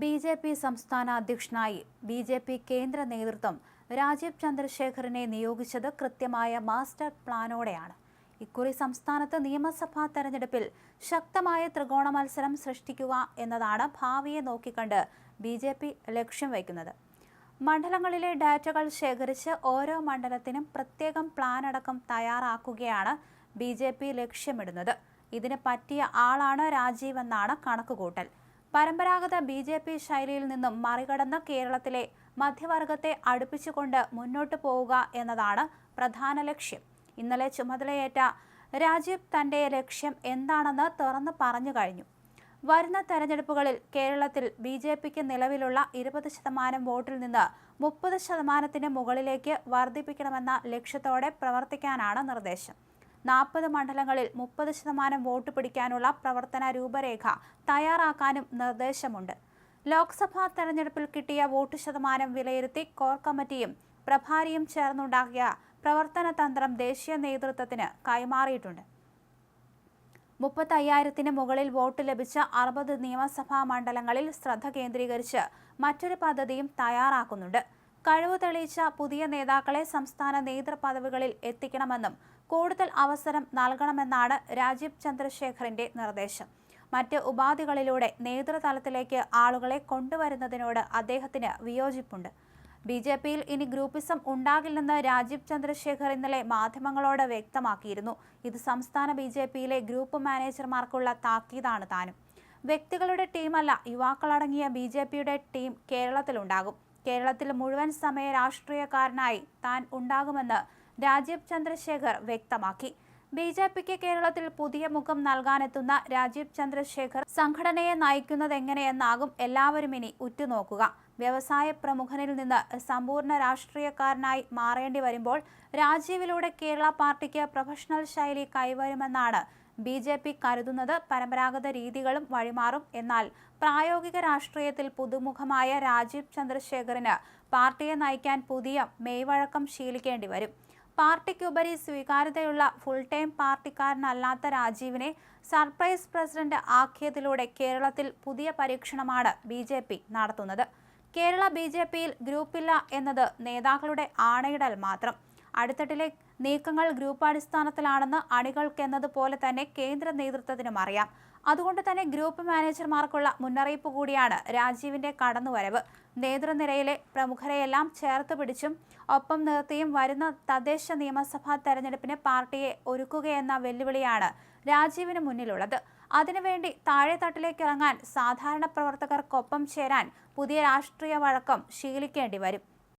B J P സംസ്ഥാന അധ്യക്ഷനായി B J P കേന്ദ്ര നേതൃത്വം രാജീവ് ചന്ദ്രശേഖറിനെ നിയോഗിച്ചത് കൃത്യമായ മാസ്റ്റർ പ്ലാനോടെയാണ്. ഇക്കുറി സംസ്ഥാനത്ത് നിയമസഭാ തെരഞ്ഞെടുപ്പിൽ ശക്തമായ ത്രികോണ മത്സരം സൃഷ്ടിക്കുക എന്നതാണ് ഭാവിയെ നോക്കിക്കണ്ട് ബി ജെ പി ലക്ഷ്യം വയ്ക്കുന്നത്. മണ്ഡലങ്ങളിലെ ഡാറ്റകൾ ശേഖരിച്ച് ഓരോ മണ്ഡലത്തിനും പ്രത്യേകം പ്ലാൻ അടക്കം തയ്യാറാക്കുകയാണ് ബി ജെ പി ലക്ഷ്യമിടുന്നത്. ഇതിന് പറ്റിയ ആളാണ് രാജീവ് എന്നാണ് കണക്കുകൂട്ടൽ. പരമ്പരാഗത ബി ജെ പി ശൈലിയിൽ നിന്നും മറികടന്ന് കേരളത്തിലെ മധ്യവർഗത്തെ അടുപ്പിച്ചുകൊണ്ട് മുന്നോട്ട് പോവുക എന്നതാണ് പ്രധാന ലക്ഷ്യം. ഇന്നലെ ചുമതലയേറ്റ രാജീവ് തന്റെ ലക്ഷ്യം എന്താണെന്ന് തുറന്നു പറഞ്ഞു കഴിഞ്ഞു. വരുന്ന തെരഞ്ഞെടുപ്പുകളിൽ കേരളത്തിൽ ബി ജെ പിക്ക് നിലവിലുള്ള ഇരുപത് ശതമാനം വോട്ടിൽ നിന്ന് മുപ്പത് ശതമാനത്തിന് മുകളിലേക്ക് വർദ്ധിപ്പിക്കണമെന്ന ലക്ഷ്യത്തോടെ പ്രവർത്തിക്കാനാണ് നിർദ്ദേശം. നാൽപ്പത് മണ്ഡലങ്ങളിൽ മുപ്പത് ശതമാനം വോട്ട് പിടിക്കാനുള്ള പ്രവർത്തന രൂപരേഖ തയ്യാറാക്കാനും നിർദ്ദേശമുണ്ട്. ലോക്സഭാ തെരഞ്ഞെടുപ്പിൽ കിട്ടിയ വോട്ട് ശതമാനം വിലയിരുത്തി കോർ കമ്മിറ്റിയും പ്രഭാരിയും ചേർന്നുണ്ടാക്കിയ പ്രവർത്തന തന്ത്രം ദേശീയ നേതൃത്വത്തിന് കൈമാറിയിട്ടുണ്ട്. മുപ്പത്തയ്യായിരത്തിന് മുകളിൽ വോട്ട് ലഭിച്ച അറുപത് നിയമസഭാ മണ്ഡലങ്ങളിൽ ശ്രദ്ധ കേന്ദ്രീകരിച്ച് മറ്റൊരു പദ്ധതിയും തയ്യാറാക്കുന്നുണ്ട്. കഴിവ് തെളിയിച്ച പുതിയ നേതാക്കളെ സംസ്ഥാന നേതൃപദവികളിൽ എത്തിക്കണമെന്നും കൂടുതൽ അവസരം നൽകണമെന്നാണ് രാജീവ് ചന്ദ്രശേഖറിന്റെ നിർദ്ദേശം. മറ്റ് ഉപാധികളിലൂടെ നേതൃതലത്തിലേക്ക് ആളുകളെ കൊണ്ടുവരുന്നതിനോട് അദ്ദേഹത്തിന് വിയോജിപ്പുണ്ട്. ബി ജെ പിയിൽ ഇനി ഗ്രൂപ്പിസം ഉണ്ടാകില്ലെന്ന് രാജീവ് ചന്ദ്രശേഖർ ഇന്നലെ മാധ്യമങ്ങളോട് വ്യക്തമാക്കിയിരുന്നു. ഇത് സംസ്ഥാന ബി ജെ പിയിലെ ഗ്രൂപ്പ് മാനേജർമാർക്കുള്ള താക്കീതാണ് താനും. വ്യക്തികളുടെ ടീമല്ല യുവാക്കളടങ്ങിയ ബി ജെ പിയുടെ ടീം കേരളത്തിലുണ്ടാകും. കേരളത്തിൽ മുഴുവൻ സമയ രാഷ്ട്രീയക്കാരനായി താൻ ഉണ്ടാകുമെന്ന് രാജീവ് ചന്ദ്രശേഖർ വ്യക്തമാക്കി. ബി ജെ പിക്ക് കേരളത്തിൽ പുതിയ മുഖം നൽകാനെത്തുന്ന രാജീവ് ചന്ദ്രശേഖർ സംഘടനയെ നയിക്കുന്നത് നയിക്കുന്നതെങ്ങനെയെന്നാകും എല്ലാവരും ഇനി ഉറ്റുനോക്കുക. വ്യവസായ പ്രമുഖനിൽ നിന്ന് സമ്പൂർണ രാഷ്ട്രീയക്കാരനായി മാറേണ്ടി വരുമ്പോൾ രാജീവിലൂടെ കേരള പാർട്ടിക്ക് പ്രൊഫഷണൽ ശൈലി കൈവരുമെന്നാണ് ബി ജെ പി കരുതുന്നത് പരമ്പരാഗത രീതികളും വഴിമാറും. എന്നാൽ പ്രായോഗിക രാഷ്ട്രീയത്തിൽ പുതുമുഖമായ രാജീവ് ചന്ദ്രശേഖറിന് പാർട്ടിയെ നയിക്കാൻ പുതിയ മെയ്വഴക്കം ശീലിക്കേണ്ടി വരും. പാർട്ടിക്കുപരി സ്വീകാര്യതയുള്ള ഫുൾ ടൈം പാർട്ടിക്കാരനല്ലാത്ത രാജീവിനെ സർപ്രൈസ് പ്രസിഡന്റ് ആക്കിയതിലൂടെ കേരളത്തിൽ പുതിയ പരീക്ഷണമാണ് ബി ജെ പി നടത്തുന്നത്. കേരള ബി ജെ പിയിൽ ഗ്രൂപ്പില്ല എന്നത് നേതാക്കളുടെ ആണയിടൽ മാത്രം. അടിത്തട്ടിലെ നീക്കങ്ങൾ ഗ്രൂപ്പാടിസ്ഥാനത്തിലാണെന്ന് അണികൾക്കെന്നതുപോലെ തന്നെ കേന്ദ്ര നേതൃത്വത്തിനും അറിയാം. അതുകൊണ്ട് തന്നെ ഗ്രൂപ്പ് മാനേജർമാർക്കുള്ള മുന്നറിയിപ്പ് കൂടിയാണ് രാജീവിന്റെ കടന്നുവരവ്. നേതൃനിരയിലെ പ്രമുഖരെയെല്ലാം ചേർത്ത് പിടിച്ചും ഒപ്പം നിർത്തിയും വരുന്ന തദ്ദേശ നിയമസഭാ തെരഞ്ഞെടുപ്പിന് പാർട്ടിയെ ഒരുക്കുകയെന്ന വെല്ലുവിളിയാണ് രാജീവിന് മുന്നിലുള്ളത്. അതിനുവേണ്ടി താഴെ തട്ടിലേക്ക് ഇറങ്ങാൻ സാധാരണ പ്രവർത്തകർക്കൊപ്പം ചേരാൻ പുതിയ രാഷ്ട്രീയ വഴക്കം ശീലിക്കേണ്ടി വരും